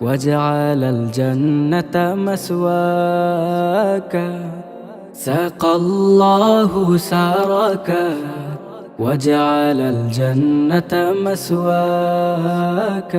وجعل الجنة مسواك. سقى الله سراك وجعل الجنة مسواك.